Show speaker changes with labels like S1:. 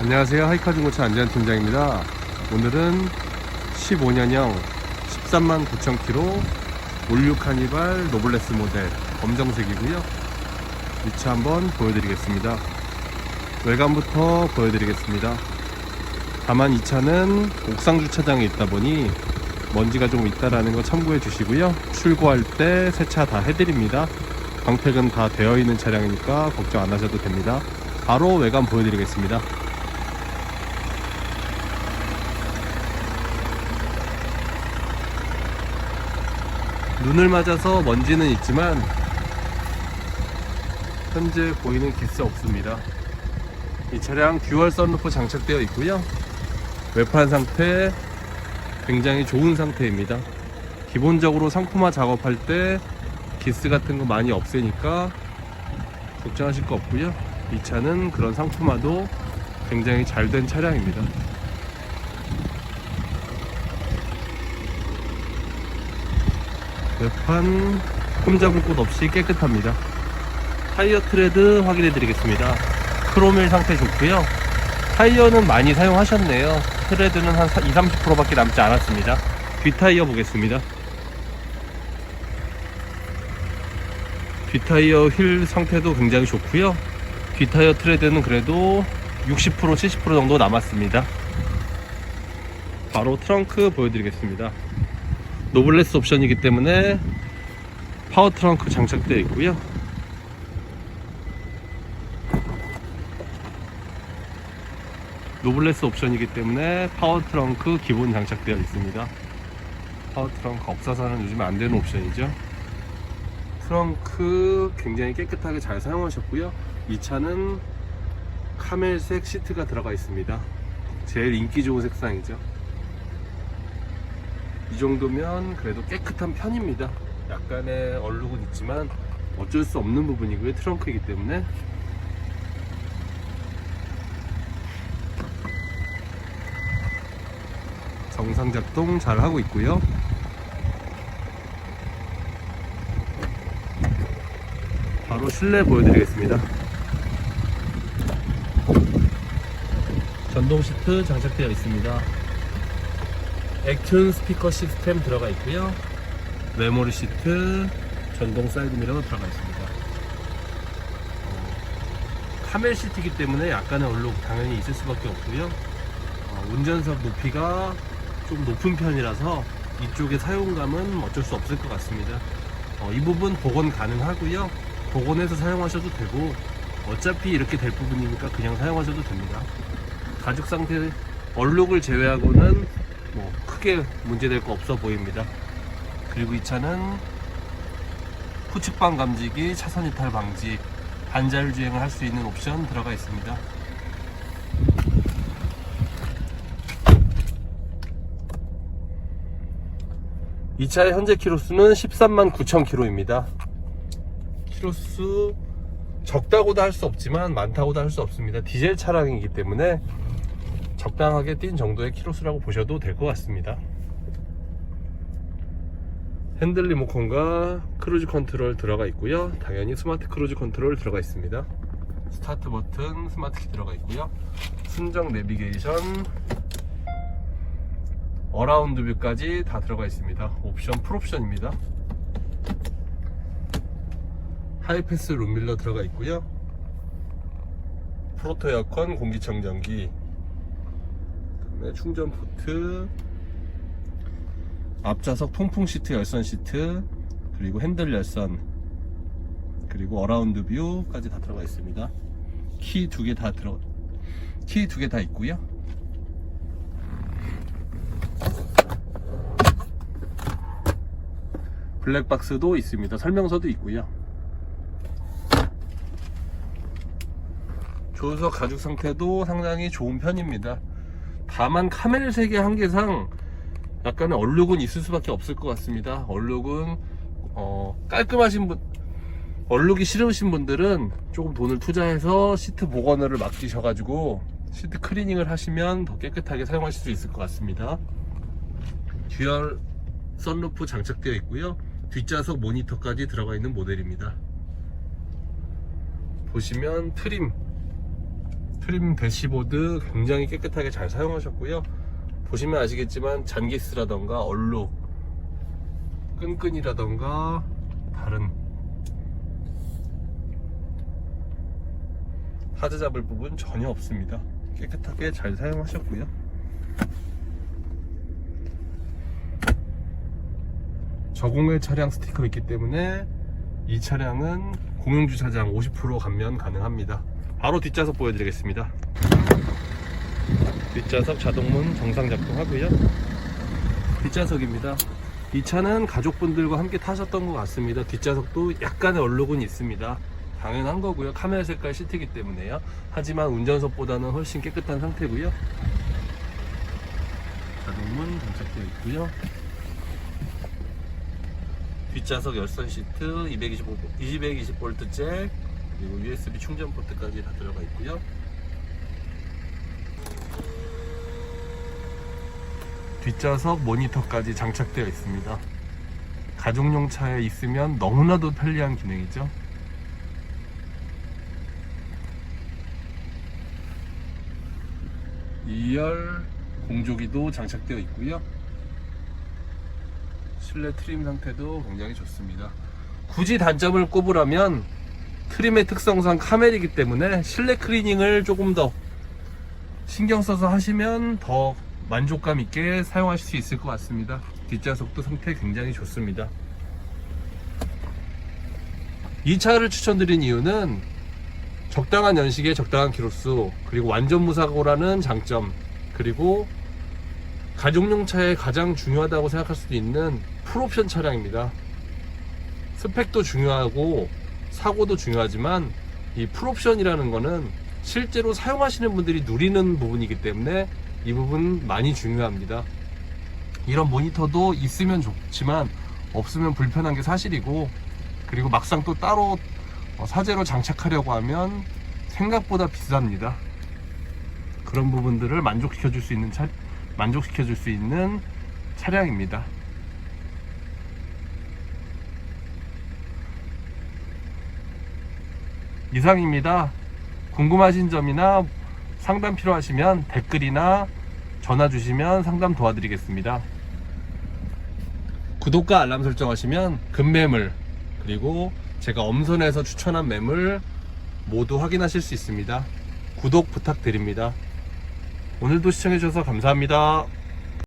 S1: 안녕하세요. 하이카 중고차 안재환 팀장입니다. 오늘은 15년형 13만 9천 킬로 올류 카니발 노블레스 모델 검정색이고요. 이 차 한번 보여드리겠습니다. 외관부터 보여드리겠습니다. 다만 이 차는 옥상 주차장에 있다 보니 먼지가 좀 있다라는 거 참고해 주시고요. 출고할 때 세차 다 해드립니다. 광택은 다 되어 있는 차량이니까 걱정 안 하셔도 됩니다. 바로 외관 보여드리겠습니다. 눈을 맞아서 먼지는 있지만 현재 보이는 기스 없습니다. 이 차량 듀얼 썬루프 장착되어 있고요. 외판 상태 굉장히 좋은 상태입니다. 기본적으로 상품화 작업할 때 기스 같은 거 많이 없애니까 걱정하실 거 없고요. 이 차는 그런 상품화도 굉장히 잘 된 차량입니다. 외판 홈잡은 곳 없이 깨끗합니다. 타이어 트레드 확인해 드리겠습니다. 크로밀 상태 좋고요. 타이어는 많이 사용하셨네요. 트레드는 한 20, 30%밖에 남지 않았습니다. 뒷타이어 보겠습니다. 뒷타이어 휠 상태도 굉장히 좋고요. 뒷타이어 트레드는 그래도 60% 70% 정도 남았습니다. 바로 트렁크 보여드리겠습니다. 노블레스 옵션이기 때문에 파워 트렁크 장착되어 있고요. 노블레스 옵션이기 때문에 파워 트렁크 기본 장착되어 있습니다. 파워 트렁크 없어서는 요즘 안 되는 옵션이죠. 트렁크 굉장히 깨끗하게 잘 사용하셨고요. 이 차는 카멜색 시트가 들어가 있습니다. 제일 인기 좋은 색상이죠. 이 정도면 그래도 깨끗한 편입니다. 약간의 얼룩은 있지만 어쩔 수 없는 부분이고요. 트렁크이기 때문에 정상 작동 잘 하고 있고요. 바로 실내 보여드리겠습니다. 전동 시트 장착되어 있습니다. 액튠 스피커 시스템 들어가 있고요. 메모리 시트, 전동 사이드 미러 들어가 있습니다. 어, 카멜 시트이기 때문에 약간의 얼룩 당연히 있을 수밖에 없고요. 어, 운전석 높이가 좀 높은 편이라서 이쪽의 사용감은 어쩔 수 없을 것 같습니다. 어, 이 부분 복원 가능하고요. 복원해서 사용하셔도 되고 어차피 이렇게 될 부분이니까 그냥 사용하셔도 됩니다. 가죽 상태 얼룩을 제외하고는 뭐 크게 문제될 거 없어 보입니다. 그리고 이 차는 후측방 감지기, 차선 이탈 방지, 반자율 주행을 할 수 있는 옵션 들어가 있습니다. 이 차의 현재 키로수는 13만 9천 킬로입니다. 키로수 적다고도 할 수 없지만 많다고도 할 수 없습니다. 디젤 차량이기 때문에 적당하게 뛴 정도의 키로수라고 보셔도 될 것 같습니다. 핸들 리모컨과 크루즈 컨트롤 들어가 있고요. 당연히 스마트 크루즈 컨트롤 들어가 있습니다. 스타트 버튼 스마트 키 들어가 있고요. 순정 내비게이션 어라운드 뷰까지 다 들어가 있습니다. 옵션 풀옵션입니다. 하이패스 룸밀러 들어가 있고요. 프로토 에어컨 공기청정기 그 다음에 충전 포트 앞좌석 통풍 시트 열선 시트 그리고 핸들 열선 그리고 어라운드 뷰까지 다 들어가 있습니다. 키 두 개 다 들어 키 두 개 다 있고요. 블랙박스도 있습니다. 설명서도 있고요. 조수석 가죽 상태도 상당히 좋은 편입니다. 다만 카멜 색의 한계상 약간의 얼룩은 있을 수밖에 없을 것 같습니다. 얼룩은 어, 깔끔하신 분, 얼룩이 싫으신 분들은 조금 돈을 투자해서 시트 복원을 맡기셔가지고 시트 클리닝을 하시면 더 깨끗하게 사용하실 수 있을 것 같습니다. 듀얼 썬루프 장착되어 있고요. 뒷좌석 모니터까지 들어가 있는 모델입니다. 보시면 트림 트림 대시보드 굉장히 깨끗하게 잘 사용하셨고요. 보시면 아시겠지만 잔기스라던가 얼룩, 끈끈이라던가 다른 하드 잡을 부분 전혀 없습니다. 깨끗하게 잘 사용하셨고요. 저공해 차량 스티커 있기 때문에 이 차량은 공용주차장 50% 감면 가능합니다. 바로 뒷좌석 보여드리겠습니다. 뒷좌석 자동문 정상 작동하고요. 뒷좌석입니다. 이 차는 가족분들과 함께 타셨던 것 같습니다. 뒷좌석도 약간의 얼룩은 있습니다. 당연한 거고요. 카메라 색깔 시트이기 때문에요. 하지만 운전석보다는 훨씬 깨끗한 상태고요. 자동문 장착되어 있고요. 뒷좌석 열선 시트 225, 220V 잭 그리고 USB 충전 포트까지 다 들어가 있고요. 뒷좌석 모니터까지 장착되어 있습니다. 가족용 차에 있으면 너무나도 편리한 기능이죠. 이열 공조기도 장착되어 있고요. 실내 트림 상태도 굉장히 좋습니다. 굳이 단점을 꼽으라면 트림의 특성상 카멜이기 때문에 실내 클리닝을 조금 더 신경 써서 하시면 더 만족감 있게 사용하실 수 있을 것 같습니다. 뒷좌석도 상태 굉장히 좋습니다. 이 차를 추천드린 이유는 적당한 연식에 적당한 키로수 그리고 완전 무사고라는 장점 그리고 가족용 차에 가장 중요하다고 생각할 수도 있는 풀옵션 차량입니다. 스펙도 중요하고 사고도 중요하지만 이 풀옵션이라는 거는 실제로 사용하시는 분들이 누리는 부분이기 때문에 이 부분 많이 중요합니다. 이런 모니터도 있으면 좋지만 없으면 불편한 게 사실이고 그리고 막상 또 따로 어, 사제로 장착하려고 하면 생각보다 비쌉니다. 그런 부분들을 만족시켜 줄 수 있는 차, 만족시켜 줄 수 있는 차량입니다. 이상입니다. 궁금하신 점이나 상담 필요하시면 댓글이나 전화 주시면 상담 도와드리겠습니다. 구독과 알람 설정하시면 급매물 그리고 제가 엄선해서 추천한 매물 모두 확인하실 수 있습니다. 구독 부탁드립니다. 오늘도 시청해주셔서 감사합니다.